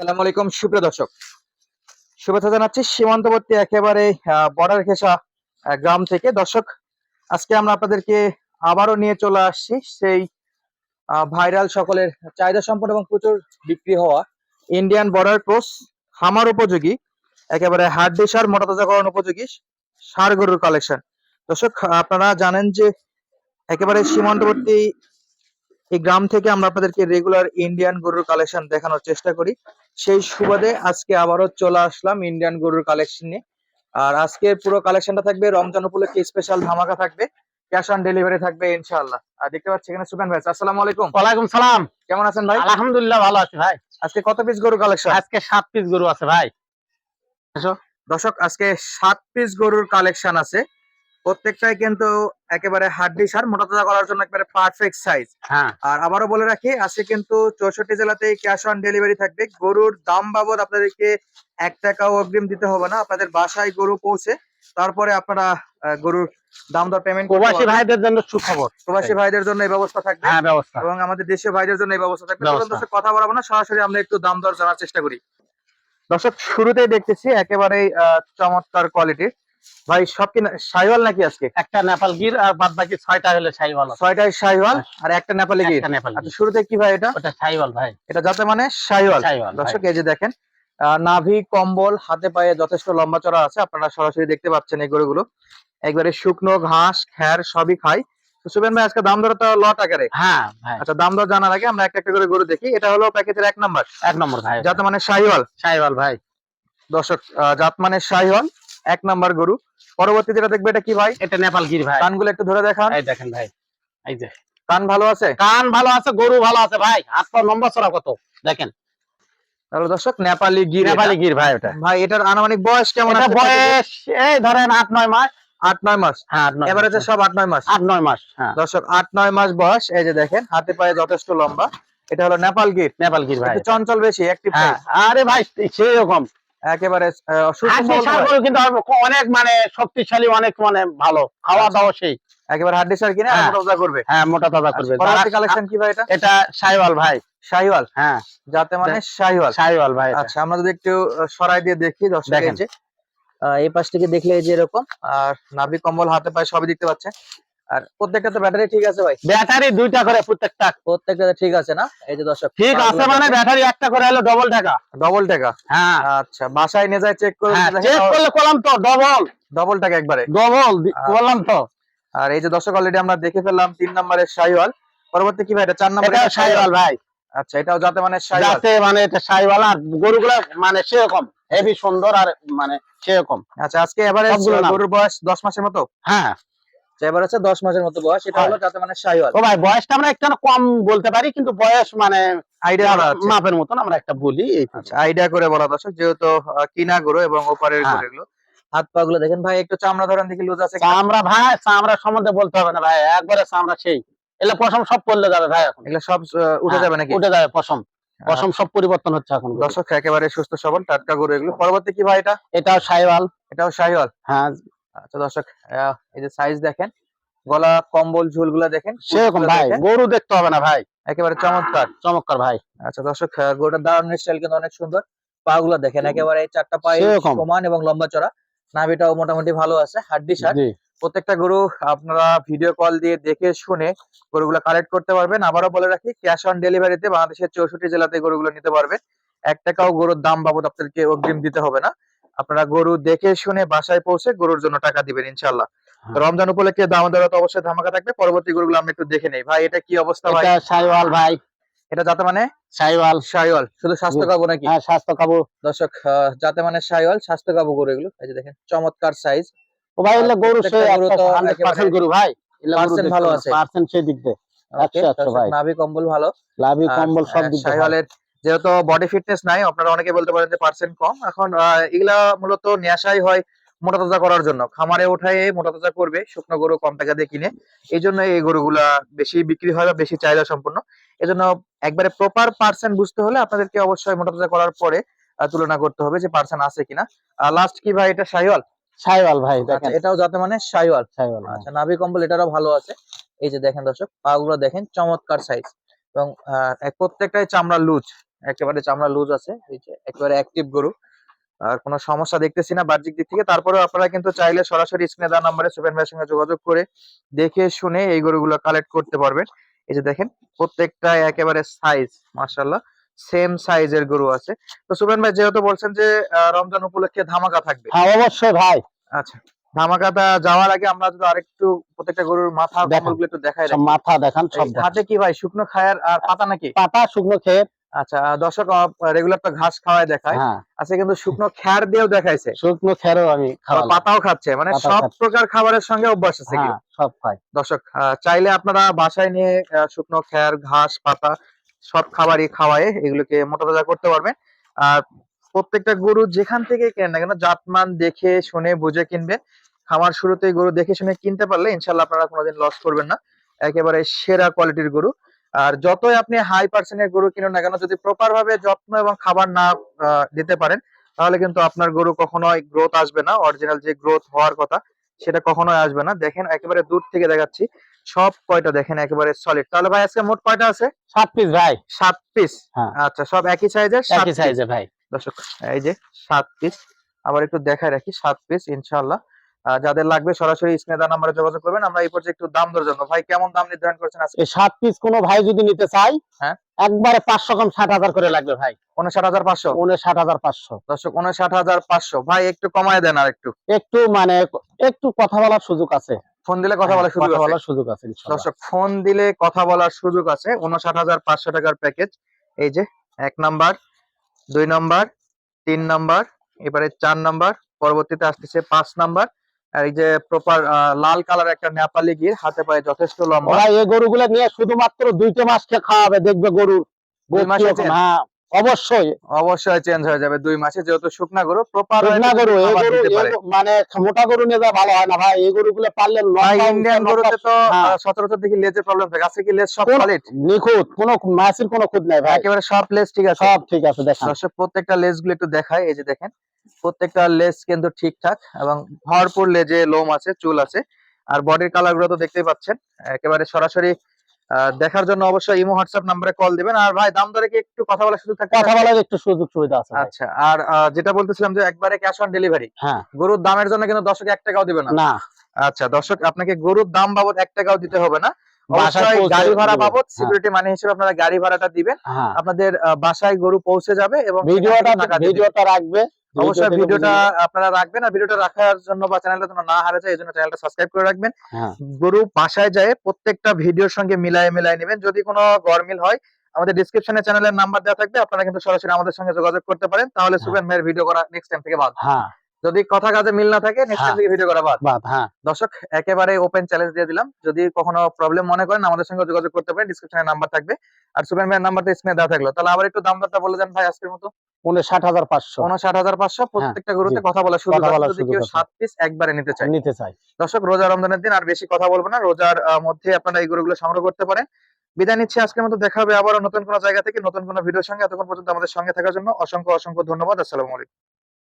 আসসালামু আলাইকুম সুপ্রিয় দর্শক। শুভেচ্ছা জানাচ্ছি সীমান্তবর্তী একেবারে বর্ডার আহ, গ্রাম থেকে। দর্শক আজকে আমরা আপনাদেরকে আবারও নিয়ে চলে আসছি সেই ভাইরাল সকলের চাহিদা এবং প্রচুর বিক্রি হওয়া ইন্ডিয়ান বর্ডার ক্রস খামার উপযোগী একেবারে হাড্ডি সার মোটা তাজাকরণ উপযোগী সার গরুর কালেকশন দর্শক আপনারা জানেন যে একেবারে সীমান্তবর্তী এই গ্রাম থেকে আমরা আপনাদেরকে রেগুলার ইন্ডিয়ান গরুর কালেকশন দেখানোর চেষ্টা করি। সেই সুবাদে আজকে আবারও চলে আসলাম ইন্ডিয়ান গরুর কালেকশন নিয়ে। আর আজকের পুরো কালেকশনটা থাকবে রমজান উপলক্ষে স্পেশাল ধামাকা থাকবে ক্যাশ অন ডেলিভারি থাকবে ইনশাআল্লাহ। আর দেখতে পাচ্ছি এখানে সুকান ভাই আসসালামু আলাইকুম। ওয়ালাইকুম সালাম। কেমন আছেন ভাই? আলহামদুলিল্লাহ ভালো আছি ভাই। আজকে কত পিস গরু কালেকশন আজকে সাত পিস গরু আছে ভাই। দর্শক আজকে সাত পিস গরুর কালেকশন আছে। প্রত্যেকটাই কিন্তু একেবারে হাড্ডি সার মোটা তাজা করার জন্য একেবারে পারফেক্ট সাইজ হ্যাঁ। আর আবারও বলে রাখি আজকে কিন্তু চৌষট্টি জেলাতেই ক্যাশ অন ডেলিভারি থাকবে। গরুর দাম বাবদ আপনাদেরকে এক টাকাও অগ্রিম দিতে হবে না আপনাদের বাসায় গরু পৌঁছে তারপরে আপনারা গরুর দাম দর পেমেন্ট প্রবাসী ভাইদের জন্য সুখবর। প্রবাসী ভাইদের জন্য এই ব্যবস্থা থাকবে। হ্যাঁ ব্যবস্থা। এবং আমাদের দেশীয় ভাইদের জন্য এই ব্যবস্থা থাকবে। কথা বলব না সরাসরি আমরা একটু দাম দর জানার চেষ্টা করি। দর্শক শুরুতেই দেখতেছি একেবারেই আহ, চমৎকার কোয়ালিটির ভাই সব কি সাইওয়াল নাকি আজকে? একটা নেপাল গির আর বাদ বাকি ছয়টা হলে সাইওয়াল। আছে। ছয়টাই সাইওয়াল আর একটা নেপালি গির? নেপাল আচ্ছা শুরুতে কি ভাই এটা? ওটা সাইওয়াল ভাই। এটা যাতে মানে সাইওয়াল। সাইওয়াল দর্শক এই যে দেখেন নাভি কম্বল হাতে পায়ে যথেষ্ট লম্বা চড়া আছে আপনারা সরাসরি দেখতে পাচ্ছেন এই গরুগুলো। একবারে শুকনো ঘাস খ্যার সবই খায় তো সুবেন ভাই আজকে দাম দর তো লট আকারে? হ্যাঁ ভাই। আচ্ছা দাম দর জানার আগে আমরা একটা একটা করে গরু দেখি। এটা হলো প্যাকেজের এক নাম্বার। এক নম্বর ভাই। যাতে মানে শাহিওয়াল সাইওয়াল ভাই। দর্শক আহ, জাত মানে শাহিওয়াল এক নাম্বার গরু। পরবর্তী যেটা দেখবে এটা কি ভাই? এটা নেপাল গির ভাই। কানগুলো একটু ধরে দেখান। এই দেখেন ভাই। এই যে। কান ভালো আছে? কান ভালো আছে গরু ভালো আছে ভাই। পা নম্বর ছড়া কত? দেখেন। তাহলে দর্শক নেপালি গির নেপালি গির ভাই ওটা। এটা। ভাই এটার আনুমানিক বয়স কেমন এটা আছে? বয়স এই ধরেন আট নয় মাস। আট নয় মাস। হ্যাঁ মাস। সব আট নয় মাস। আট নয় মাস হ্যাঁ। দর্শক আট নয় মাস বয়স। এই যে দেখেন হাতে পায়ে যথেষ্ট লম্বা। এটা হলো নেপাল গির। নেপাল গির ভাই। চঞ্চল বেশি অ্যাক্টিভ আরে ভাই সেই রকম একেবারে কিন্তু অনেক মানে শক্তিশালী অনেক মানে ভালো খাওয়া দাওয়া সেই। একেবারে হাড্ডি সার কিনে হ্যাঁ। মোটা করবে? হ্যাঁ মোটা তাজা করবে। আচ্ছা, কালেকশন কি ভাই এটা? এটা সাইওয়াল ভাই। শাহিওয়াল হ্যাঁ। যাতে মানে শাহিওয়াল সাইওয়াল ভাই আচ্ছা আমরা যদি একটু সরাই দিয়ে দেখি দর্শক এই পাশ থেকে দেখলে যে এরকম আর নাভি কম্বল হাতে পায়ে সবই দেখতে পাচ্ছেন। আর প্রত্যেকটা ব্যাটারি ঠিক আছে ভাই? ব্যাটারি দুইটা করে প্রত্যেকটা। ঠিক আছে না? এই যে দর্শক ঠিক আছে মানে ব্যাটারি। একটা করে হলো ডবল টাকা। ডবল টাকা? হ্যাঁ। আচ্ছা বাসায় নিয়ে যায় চেক করে হ্যাঁ চেক করলে করলাম তো ডবল ডবল টাকা একবারে। ডবল করলাম তো। আর এই যে দর্শক অলরেডি আমরা দেখে ফেললাম তিন নম্বরের শাহিওয়াল। পরবর্তী কি ভাই এটা চার নম্বরে এটা সাইওয়াল ভাই। আচ্ছা এটাও যাতে মানে যাতে মানে এটা সাইওয়াল আর গরুগুলা মানে সেরকম। হেভি সুন্দর আর মানে সেরকম। আচ্ছা আজকে এবারে গরুর বয়স দশ মাসের মতো? হ্যাঁ। আচ্ছা, এবার হচ্ছে দশ মাসের মতো বয়স এটা। হলো যাতে মানে শাহিওয়াল ও ভাই বয়সটা আমরা একটু কম বলতে পারি কিন্তু বয়স মানে আইডিয়া মাপের মতন আমরা একটা বলি আচ্ছা আইডিয়া করে বলা দর্শক যেহেতু কিনা গরু এবং ওপারের হ্যাঁ। গরুগুলো হাত পা গুলো দেখেন ভাই একটু চামড়া ধরেন দেখি লুজ আছে চামড়া ভাই চামড়া সম্বন্ধে বলতে হবে না ভাই একবারে চামড়া সেই। এগুলো পশম সব করলে যাবে ভাই এখন। এগুলো সব উঠে হ্যাঁ, যাবে নাকি? উঠে যাবে পশম। পশম সব পরিবর্তন হচ্ছে এখন। দর্শক একেবারে সুস্থ সবল টাটকা গরু এগুলো। পরবর্তী কি ভাই এটা? এটাও সাইওয়াল। এটাও শাহিওয়াল হ্যাঁ আচ্ছা দর্শক এই যে সাইজ দেখেন গলা কম্বল ঝুলগুলা দেখেন সেরকম ভাই গরু দেখতে হবে না ভাই। একেবারে চমৎকার। চমৎকার ভাই। আচ্ছা দর্শক গরুটার দাঁড়ানোর স্টাইল কিন্তু অনেক সুন্দর। পা গুলা দেখেন একেবারে চারটা পায়ে সমান এবং লম্বা চড়া। নাভিটাও মোটামুটি ভালো আছে হাড্ডি সার প্রত্যেকটা গরু আপনারা ভিডিও কল দিয়ে দেখে শুনে গরুগুলো কালেক্ট করতে পারবেন। আবারও বলে রাখি ক্যাশ অন ডেলিভারিতে বাংলাদেশের চৌষট্টি জেলাতে গরুগুলো নিতে পারবেন। এক টাকাও গরুর দাম বাবদ আপনাদেরকে অগ্রিম দিতে হবে না। আপনারা গরু দেখে শুনে বাসায় পৌঁছে গরুর জন্য টাকা দিবেন ইনশাল্লাহ হ্যাঁ। রমজান উপলক্ষে দাম দর তো অবশ্যই ধামাকা থাকবে। পরবর্তী গরুগুলো আমরা একটু দেখে নেই। ভাই এটা কি অবস্থা ভাই? এটা সাইওয়াল ভাই। এটা যাতে মানে? সাইওয়াল শাইওয়াল। শুধু স্বাস্থ্য কাবু নাকি? হ্যাঁ স্বাস্থ্য কাবু। দর্শক যাতে মানে শাইওয়াল স্বাস্থ্য কাবু গরু এগুলো। এই যে দেখেন চমৎকার সাইজ ও ভাই এগুলো গরু সে প্রত্যেকটা গরু পার্সেন্ট ভাই। percent ভালো আছে। পার্সেন্ট সেই দিক দিয়ে। একশো একশো ভাই। নাভি কম্বল ভালো। লাভি কম্বল সব দিক দিয়ে ভালো। যেহেতু বডি ফিটনেস নাই আপনারা অনেকে বলতে পারেন যে পার্সেন্ট কম। এখন এগুলা মূলত নেশাই হয় মোটা তাজা করার জন্য। খামারে উঠায় মোটা তাজা করবে শুকনো গরু কম টাকা দিয়ে কিনে। এই জন্য এই গরুগুলা বেশি বিক্রি হয় বা বেশি চাহিদা সম্পন্ন। এই জন্য একবারে প্রপার পার্সেন্ট বুঝতে হলে আপনাদেরকে অবশ্যই মোটা তাজা করার পরে তুলনা করতে হবে যে পার্সেন্ট আছে কিনা। লাস্ট কি ভাই এটা শাহিওয়াল সাইওয়াল ভাই আচ্ছা দেখেন। এটাও যাতে মানে শাহিওয়াল সাইওয়াল হ্যাঁ। আচ্ছা নাভি কম্বল এটারও ভালো আছে। এই যে দেখেন দর্শক পা গুলো দেখেন চমৎকার সাইজ এবং প্রত্যেকটাই চামড়া লুজ। একেবারে চামড়া লুজ আছে এই যে একেবারে অ্যাক্টিভ গরু। আর কোনো সমস্যা দেখতেছি না বাহ্যিক দিক থেকে। তারপরেও আপনারা কিন্তু চাইলে সরাসরি স্ক্রিনে দেওয়া নাম্বারে সুপেন ভাইয়ের সঙ্গে যোগাযোগ করে দেখে শুনে এই গরুগুলো কালেক্ট করতে পারবেন। এই যে দেখেন প্রত্যেকটা একেবারে সাইজ মাশাল্লাহ সেম সাইজের গরু আছে। তো সুপেন ভাই যেহেতু বলছেন যে রমজান উপলক্ষে ধামাকা থাকবে। হ্যাঁ অবশ্যই ভাই। আচ্ছা ধামাকাটা যাওয়ার আগে আমরা যদি আরেকটু প্রত্যেকটা গরুর মাথা। কম্বলগুলো একটু দেখাই মাথা দেখান সব। হাতে কি ভাই শুকনো খায়ার আর পাতা নাকি? পাতা শুকনো খেয়ে আচ্ছা দর্শক রেগুলার তো ঘাস খাওয়ায় দেখায়। আচ্ছা কিন্তু শুকনো খ্যার দিয়েও দেখাইছে। শুকনো খেরও আমি পাতাও খাচ্ছে মানে সব প্রকার খাবারের সঙ্গে অভ্যাস আছে কি হ্যাঁ সব খাই দর্শক চাইলে আপনারা বাসায় নিয়ে শুকনো খ্যার ঘাস পাতা সব খাবারই খাওয়ায় এগুলোকে মোটা তাজা করতে পারবেন। আর প্রত্যেকটা গরু যেখান থেকে কেনেন না কেন জাতমান দেখে শুনে বুঝে কিনবেন। খামার শুরুতেই গরু দেখে শুনে কিনতে পারলে ইনশাল্লাহ আপনারা কোনোদিন লস করবেন না। একেবারে সেরা কোয়ালিটির গরু। আর যতই আপনি হাই পার্সেন্টের গরু কিনুন না কেন যদি প্রপার ভাবে যত্ন এবং খাবার না দিতে পারেন তাহলে কিন্তু আপনার গরু কখনোই গ্রোথ আসবে না। অরিজিনাল যে গ্রোথ হওয়ার কথা সেটা কখনোই আসবে না। দেখেন একেবারে দূর থেকে দেখাচ্ছি। সব কয়টা দেখেন একেবারে সলিড তাহলে ভাই আজকে মোট কয়টা আছে? সাত পিস ভাই। সাত পিস হ্যাঁ। আচ্ছা সব একই সাইজের একই সাইজে ভাই। দর্শক এই যে সাত পিস আবার একটু দেখায় রাখি সাত পিস ইনশাআল্লাহ। আহ, যাদের লাগবে সরাসরি স্ক্রিনে দেওয়া নাম্বারে যোগাযোগ করবেন। আমরা এই পর্যায়ে একটু দাম দর জানব। ভাই কেমন দাম নির্ধারণ করছেন আজকে? এই সাত পিস কোনো ভাই যদি নিতে চাই হ্যাঁ। একবারে পাঁচশো কম ষাট হাজার করে লাগবে ভাই। উনষাট হাজার পাঁচশো? উনে ষাট হাজার পাঁচশো। দর্শক উনষাট হাজার পাঁচশো। ভাই একটু কমায় দেন আর একটু। একটু মানে একটু কথা বলার সুযোগ আছে। ফোন দিলে কথা বলার সুযোগ বলার সুযোগ আছে। দর্শক ফোন দিলে কথা বলার সুযোগ আছে। উনষাট হাজার পাঁচশো টাকার প্যাকেজ। এই যে এক নাম্বার দুই নাম্বার তিন নাম্বার এবারে চার নাম্বার পরবর্তীতে আসতেছে পাঁচ নাম্বার। এই যে প্রপার লাল কালার একটা নেপালি গির হাতে পায়ে যথেষ্ট লম্বা। ওরা এই গরুগুলো নিয়ে শুধুমাত্র দুইটা খাওয়াবে দেখবে গরুর দুই মাসে হ্যাঁ অবশ্যই। অবশ্যই চেঞ্জ হয়ে যাবে দুই মাসে যেহেতু শুকনা গরু প্রপার শুকনা গরু মানে মোটা গরু নিয়ে যাওয়া ভালো হয় না ভাই এই গরুগুলো পারলে ইন্ডিয়ান গরুতে তো হ্যাঁ। সচরাচর দেখি লেজের প্রবলেম থাকে। আজকে কি লেজ সব সলিড নিখুঁত কোনো মাছের কোনো খুঁত নাই ভাই। একেবারে সব লেজ ঠিক আছে? সব ঠিক আছে দেখেন। প্রত্যেকটা লেজগুলো একটু দেখায় এই যে দেখেন। প্রত্যেকটা লেজ কিন্তু ঠিকঠাক এবং ভরপুর লেজে লোম আছে চুল আছে। আর বডির কালারগুলো তো দেখতেই পাচ্ছেন। একেবারে সরাসরি দেখার জন্য অবশ্যই ইমো হোয়াটসঅ্যাপ নাম্বারে কল দিবেন। আর ভাই দাম দরে কি একটু কথা বলার সুযোগ থাকবে কথা বলার একটু সুযোগ সুবিধা আছে আচ্ছা আর যেটা বলতেছিলাম যে একবারে ক্যাশ অন ডেলিভারি হ্যাঁ। গরুর দামের জন্য কিন্তু দর্শক এক টাকাও দিবে না। না। আচ্ছা দর্শক আপনাকে গরুর দাম বাবদ এক টাকাও দিতে হবে না। বাসায় গাড়ি ভাড়া বাবদ হ্যাঁ। সিকিউরিটি মানি হিসেবে আপনারা গাড়ি ভাড়াটা দিবেন। হ্যাঁ। আপনাদের বাসায় গরু পৌঁছে যাবে এবং ভিডিওটা। ভিডিওটা রাখবে। অবশ্যই ভিডিও ভিডিওটা আপনারা রাখবেন আর ভিডিওটা রাখার জন্য বা চ্যানেলটা যেন না হারা যায় এই জন্য চ্যানেলটা সাবস্ক্রাইব করে রাখবেন। হ্যাঁ। গরু বাসায় যায় প্রত্যেকটা ভিডিওর সঙ্গে মিলায় মিলায় নেবেন। যদি কোনো গরমিল হয় আমাদের ডিসক্রিপশনে চ্যানেলের নাম্বার দেওয়া থাকবে আপনারা কিন্তু সরাসরি আমাদের সঙ্গে যোগাযোগ করতে পারেন। তাহলে। সুবেন মেয়ের ভিডিও করা নেক্সট টাইম থেকে বাদ। হ্যাঁ। যদি কথা কাজে মিল না থাকে নেক্সট টাইম হ্যাঁ। থেকে ভিডিও করা বাদ। বাদ হ্যাঁ। দর্শক একেবারে ওপেন চ্যালেঞ্জ দিয়ে দিলাম। যদি কখনো প্রবলেম মনে করেন আমাদের সঙ্গে যোগাযোগ করতে পারেন ডিসক্রিপশনে নাম্বার থাকবে। আর সুবেন ভাইয়ের নাম্বারটা স্ক্রিনে দেওয়া থাকল। তাহলে আবার একটু দাম দরটা বলে দেন ভাই আজকের মতো। হাজার পাঁচশো। উনষাট হাজার পাঁচশো। প্রত্যেকটা গরুতে কথা বলা শুরু যদি কেউ সাত পিস একবারে নিতে চায়। নিতে চাই। দর্শক রোজা রমজানের দিন আর বেশি কথা বলব না। রোজার মধ্যে আপনারা এই গরুগুলো সংগ্রহ করতে পারেন। বিদায় নিচ্ছি আজকের মতো। দেখা হবে আবারও নতুন কোনো জায়গা থেকে নতুন কোনো ভিডিওর সঙ্গে। এতক্ষণ পর্যন্ত আমাদের সঙ্গে থাকার জন্য অসংখ্য অসংখ্য ধন্যবাদ। আসসালামু আলাইকুম।